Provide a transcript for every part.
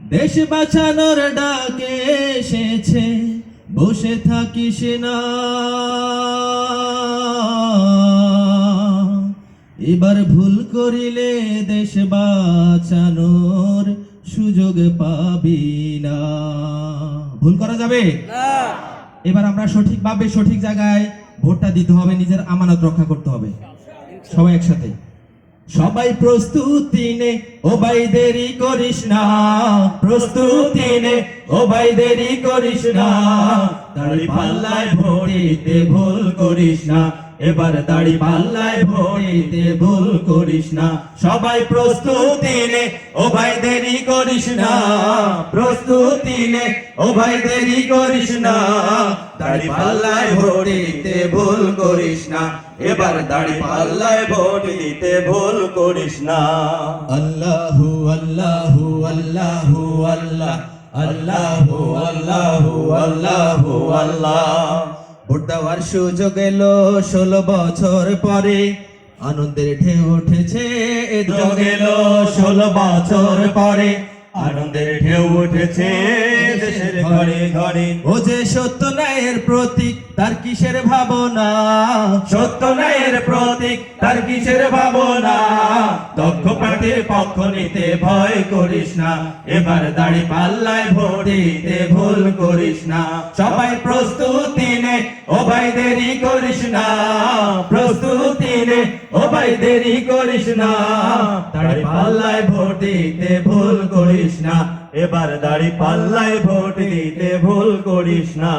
দেশ বাঁচানোর ডাকে এসেছে বসে থাকিস না। এবার ভুল করিলে দেশ বাঁচানোর সুযোগ পাবি না। ভুল করা যাবে? এবার আমরা সঠিকভাবে সঠিক জায়গায় ভোটটা দিতে হবে নিজের আমানত রক্ষা করতে হবে। সবাই একসাথে। সবাই প্রস্তুতি নে, ও ভাই দেরি করিস না। প্রস্তুতি নে, ও ভাই দেরি করিস না। দাড়ি পাল্লায় ভরিতে ভুল করিস না। এবার দাড়ি পাল্লায় ভোটিতে ভুল করিস না। সবাই প্রস্তুতি নে, ও ভাই দেরি করিস না। প্রস্তুতি নে, ও ভাই দেরি করিস না। দাড়ি পাল্লায় ভরিতে ভুল করিস না। এবার দাড়ি পাল্লায় ভোট দিতে ভুল করিস না। আল্লাহু আল্লাহু আল্লাহু, আল্লাহ। আল্লাহু আল্লাহু আল্লাহু, আল্লাহ। ভোট সুযোগ এলো ষোলো বছর পরে। আনন্দের ঢেউ উঠেছে যোগ এলো ষোলো বছর পরে। আনন্দের ঢেউ উঠেছে, দেশের ঘরে ঘরে। ও যে সত্য ন্যায়ের প্রতীক, তার কিসের ভাবনা? সত্য ন্যায়ের প্রতীক, তার কিসের ভাবনা? দক্ষ পক্ষ নিতে ভয় করিস না। এবার দাড়ি পাল্লায় ভোট ভুল করিস না। সবাই প্রস্তুতি নে, ও ভাই দেরি করিস না। প্রস্তুতি নে, ও ভাই দেরি করিস না। দাড়ি পাল্লায় ভোট ভুল করিস না। এবার দাড়ি পাল্লায় ভোট দিতে ভুল করিস না।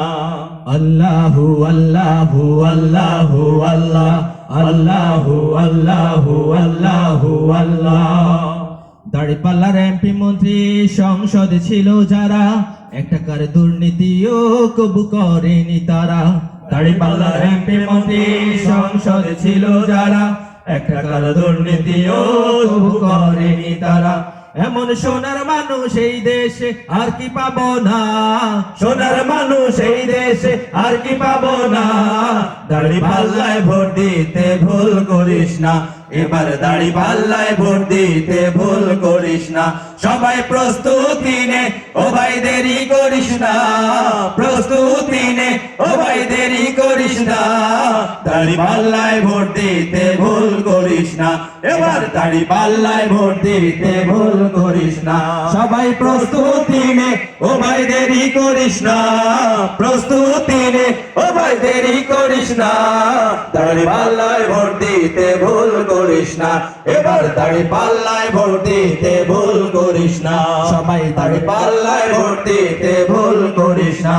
আল্লাহু আল্লাহু আল্লাহু, আল্লাহ, আল্লাহু আল্লাহু আল্লাহু, আল্লাহ। দাড়িপাল্লার এমপি মন্ত্রী সংসদে ছিল যারা এক টাকার দুর্নীতিও কবু করেনি তারা। দাড়িপাল্লার এমপি মন্ত্রী সংসদে ছিল যারা এক টাকার দুর্নীতিও কবু করেনি তারা। এমন সোনার মানুষ এই দেশে আর কি পাবো না? সোনার মানুষ এই দেশে আর কি পাবো না? দাড়ি পাল্লায় ভোট দিতে ভুল করিস না। এবার দাড়ি পাল্লায় ভোট দিতে ভুল করিস না। সবাই প্রস্তুতি নে, ও ভাই দেরি করিস না। প্রস্তুতি নে, ও ভাই দেরি করিস না। দাড়ি পাল্লায় ভোট দিতে ভুল করিস না। এবার দাড়ি পাল্লায় ভোট দিতে ভুল করিস না। সবাই প্রস্তুতি নে, ও ভাই দেরি করিস না। প্রস্তুতি নে, ও ভাই দেরি করিস না। দাড়ি পাল্লায় ভোট দিতে ভুল করিস না। এবার দাড়ি পাল্লায় ভোট দিতে ভুল করিস না। সবাই দাড়ি পাল্লায় ভোট দিতে ভুল করিস না।